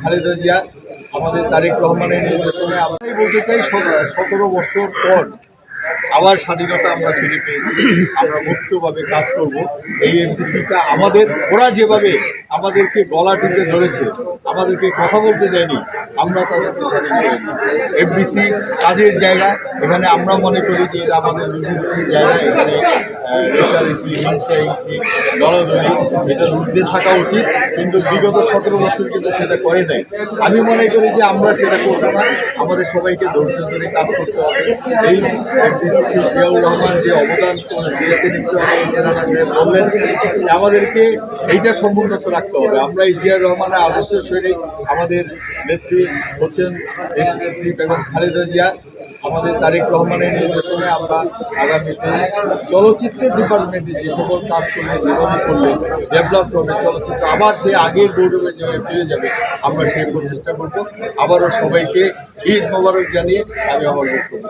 খালেদা জিয়া আমাদের তারেক রহমানের নির্দেশনে আমরাই বলতে চাই সতেরো বছর পর আবার স্বাধীনতা আমরা ফিরে পেয়েছি। আমরা মুক্তভাবে কাজ করব। এই এমপিসিটা আমাদের, ওরা যেভাবে আমাদেরকে গলা টিপে ধরেছে, আমাদেরকে কথা বলতে দেয়নি, আমরা তাদেরকে স্বাধীন করিনি এফডিসি কাজের জায়গা, এখানে আমরা মনে করি যে এটা আমাদের জায়গা, এখানে দলাদলি এটার ঊর্ধ্বে থাকা উচিত কিন্তু বিগত সতেরো বছর কিন্তু সেটা করে নাই আমি মনে করি যে আমরা সেটা করব না আমাদের সবাইকে ধৈর্য ধরে কাজ করতে হবে। এই জিয়াউর রহমান যে অবদান দিয়েছেন একটু বললেন আমাদেরকে এইটা সমুন্নত রাখতে হবে। আমরা এই জিয়াউর রহমানের আদর্শ শৈলী আমাদের নেত্রী হচ্ছেন দেশ নেত্রী বেগম খালেদা জিয়া। আমাদের তারেক রহমানের নির্দেশনে আমরা আগামীতে চলচ্চিত্রের ডিপার্টমেন্টে যে সকল কাজ করলে যেভাবে করলে ডেভেলপ করবে চলচ্চিত্র, আবার সে আগের গৌরবের ফিরে যাবে, আমরা সেই প্রচেষ্টা করব। আবারও সবাইকে ঈদ মোবারক জানিয়ে আমি আমার বক্তব্য